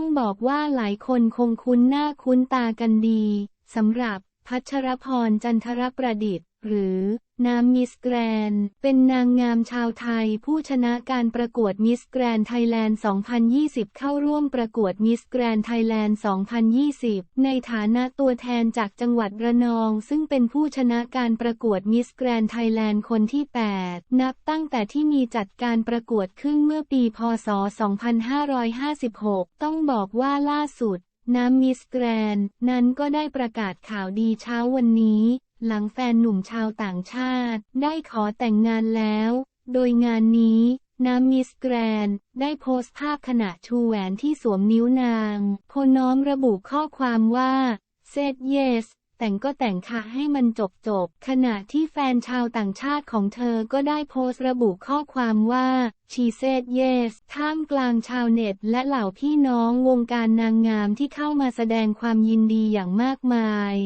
ต้องบอกว่าหลายคนคงคุ้นหน้าคุ้นตากันดีสำหรับ พัชรพรจันทรประดิษฐ์ หรือน้ำมิสแกรน เป็นนางงามชาวไทย ผู้ชนะการประกวดมิสแกรนไทยแลนด์ 2020 เข้าร่วมประกวดมิสแกรนไทยแลนด์ 2020 ในฐานะตัวแทนจากจังหวัดระนอง ซึ่งเป็นผู้ชนะการประกวดมิสแกรนไทยแลนด์คนที่ 8 นับตั้งแต่ที่มีจัดการประกวดขึ้นเมื่อปี พศ 2556 ต้องบอกว่าล่าสุด น้ำมิสแกรนนั้นก็ได้ประกาศข่าวดีเช้าวันนี้ หลังแฟนหนุ่มชาวต่างชาติ ได้ขอแต่งงานแล้ว โดยงานนี้น้ำมิสแกรนได้โพสต์ภาพขณะชูแหวนที่สวมนิ้วนาง โพน้อมระบุข้อความว่า said yes แต่งก็แต่งค่ะให้มันจบจบ ขณะที่แฟนชาวต่างชาติของเธอก็ได้โพสต์ระบุข้อความว่า she said yes ท่ามกลางชาวเน็ตและเหล่าพี่น้องวงการนางงามที่เข้ามาแสดงความยินดีอย่างมากมาย